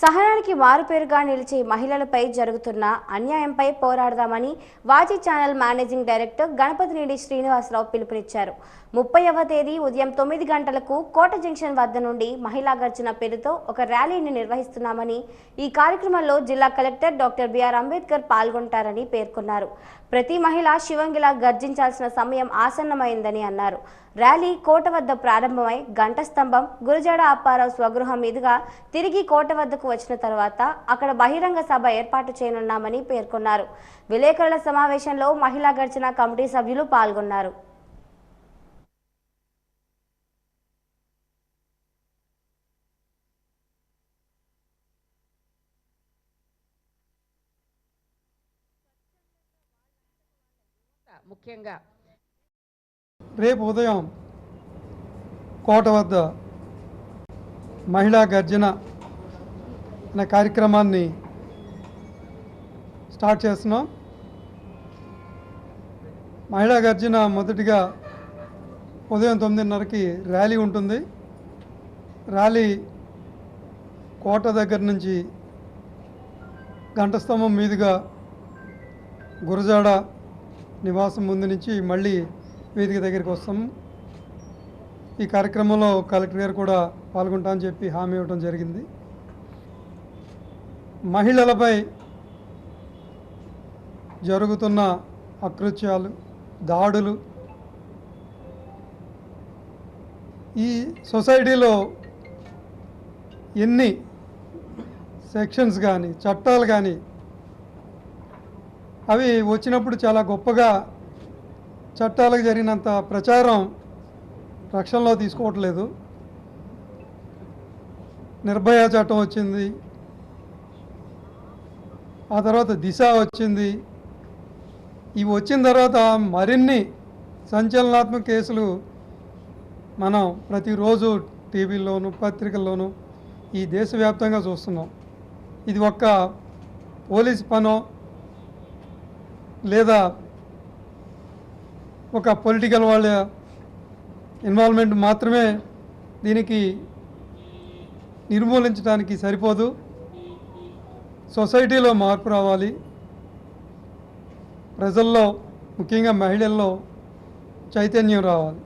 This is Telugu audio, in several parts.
సహనానికి మారుపేరుగా నిలిచే మహిళలపై జరుగుతున్న అన్యాయంపై పోరాడదామని Vaaji channel managing director Ganapathineedi Srinivasarao పిలుపునిచ్చారు. ముప్పైవ తేదీ ఉదయం తొమ్మిది గంటలకు కోట జంక్షన్ వద్ద నుండి మహిళా గర్జన పేరుతో ఒక ర్యాలీని నిర్వహిస్తున్నామని ఈ కార్యక్రమంలో జిల్లా కలెక్టర్ డాక్టర్ బిఆర్ అంబేద్కర్ పాల్గొంటారని పేర్కొన్నారు. ప్రతి మహిళ శివంగిలా గర్జించాల్సిన సమయం ఆసన్నమైందని అన్నారు. ర్యాలీ కోట వద్ద ప్రారంభమై గంట స్తంభం గురజాడ అప్పారావు స్వగృహం మీదుగా తిరిగి కోట వద్దకు వచ్చిన తర్వాత అక్కడ బహిరంగ సభ ఏర్పాటు చేయనున్నామని పేర్కొన్నారు. విలేకరుల సమావేశంలో మహిళా గర్జన కమిటీ సభ్యులు పాల్గొన్నారు. ముఖ్యంగా రేపు ఉదయం కోట వద్ద మహిళా గర్జన అనే కార్యక్రమాన్ని స్టార్ట్ చేస్తున్నాం. మహిళా గర్జన మొదటిగా ఉదయం తొమ్మిదిన్నరకి ర్యాలీ ఉంటుంది. ర్యాలీ కోట దగ్గర నుంచి గంటస్తంభం మీదుగా గురజాడ నివాసం ముందు నుంచి మళ్ళీ వేదిక దగ్గరికి వస్తాము ఈ కార్యక్రమంలో కలెక్టర్ గారు కూడా పాల్గొంటామని చెప్పి హామీ ఇవ్వడం జరిగింది. మహిళలపై జరుగుతున్న అకృత్యాలు దాడులు ఈ సొసైటీలో ఎన్ని సెక్షన్స్ కానీ చట్టాలు కానీ అవి వచ్చినప్పుడు చాలా గొప్పగా చట్టాలకు జరిగినంత ప్రచారం రక్షణలో తీసుకోవట్లేదు. నిర్భయ చట్టం వచ్చింది. ఆ తర్వాత దిశ వచ్చింది. ఇవి వచ్చిన తర్వాత మరిన్ని సంచలనాత్మక కేసులు మనం ప్రతిరోజు టీవీల్లోనూ పత్రికల్లోనూ ఈ దేశవ్యాప్తంగా చూస్తున్నాం. ఇది ఒక్క పోలీస్ పనో లేదా ఒక పొలిటికల్ వాళ్ళ ఇన్వాల్వ్మెంట్ మాత్రమే దీనికి నిర్మూలించడానికి సరిపోదు. సొసైటీలో మార్పు రావాలి. ప్రజల్లో ముఖ్యంగా మహిళల్లో చైతన్యం రావాలి.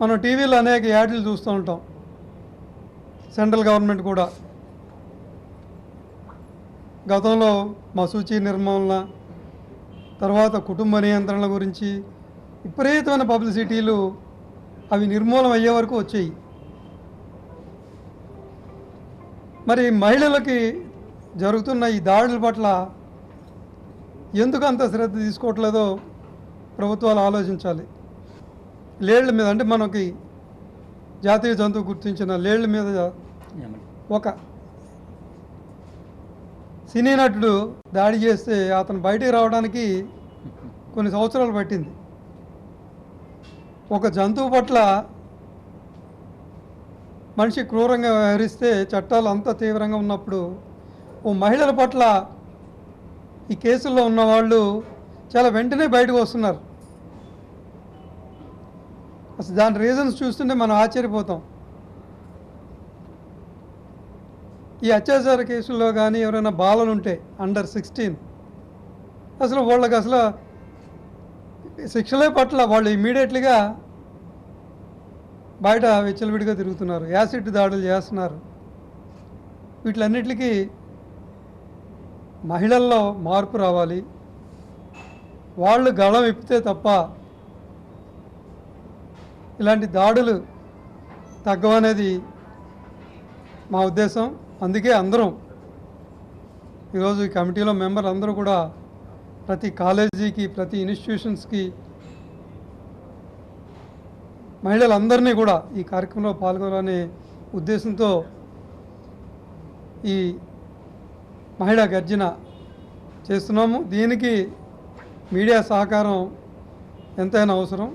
మనం టీవీలో అనేక యాడ్లు చూస్తూ ఉంటాం. సెంట్రల్ గవర్నమెంట్ కూడా. గతంలో మసూచి నిర్మూలన తర్వాత కుటుంబ నియంత్రణల గురించి విపరీతమైన పబ్లిసిటీలు అవి నిర్మూలన అయ్యే వరకు వచ్చాయి. మరి మహిళలకి జరుగుతున్న ఈ దాడుల పట్ల ఎందుకు అంత శ్రద్ధ తీసుకోవట్లేదో ప్రభుత్వాలు ఆలోచించాలి. లేళ్ళ మీద అంటే మనకి జాతీయ జంతువు గుర్తించిన లేళ్ళ మీద ఒక సినీ నటుడు దాడి చేస్తే అతను బయటికి రావడానికి కొన్ని సంవత్సరాలు పట్టింది. ఒక జంతువు పట్ల మనిషి క్రూరంగా వ్యవహరిస్తే చట్టాలు అంత తీవ్రంగా ఉన్నప్పుడు మహిళల పట్ల ఈ కేసుల్లో ఉన్న వాళ్ళు చాలా వెంటనే బయటకు వస్తున్నారు. అసలు దాని రీజన్స్ చూస్తుంటే మనం ఆశ్చర్యపోతాం. ఈ అత్యాచార కేసుల్లో కానీ ఎవరైనా బాలలు ఉంటే అండర్ సిక్స్టీన్ అసలు వాళ్ళకి అసలు శిక్షలే పట్ల వాళ్ళు ఇమీడియట్లీగా బయట విచ్చలవిడిగా తిరుగుతున్నారు. యాసిడ్ దాడులు చేస్తున్నారు. వీటిలన్నిటికీ మహిళల్లో మార్పు రావాలి. వాళ్ళు గళం ఇప్పితే తప్ప ఇలాంటి దాడులు తగ్గవనేది మా ఉద్దేశం. అందుకే అందరం ఈరోజు ఈ కమిటీలో మెంబర్ అందరూ కూడా ప్రతి కాలేజీకి ప్రతి ఇన్స్టిట్యూషన్స్కి మహిళలందరినీ కూడా ఈ కార్యక్రమంలో పాల్గొనాలనే ఉద్దేశంతో ఈ మహిళా గర్జన చేస్తున్నాము. దీనికి మీడియా సహకారం ఎంతైనా అవసరం.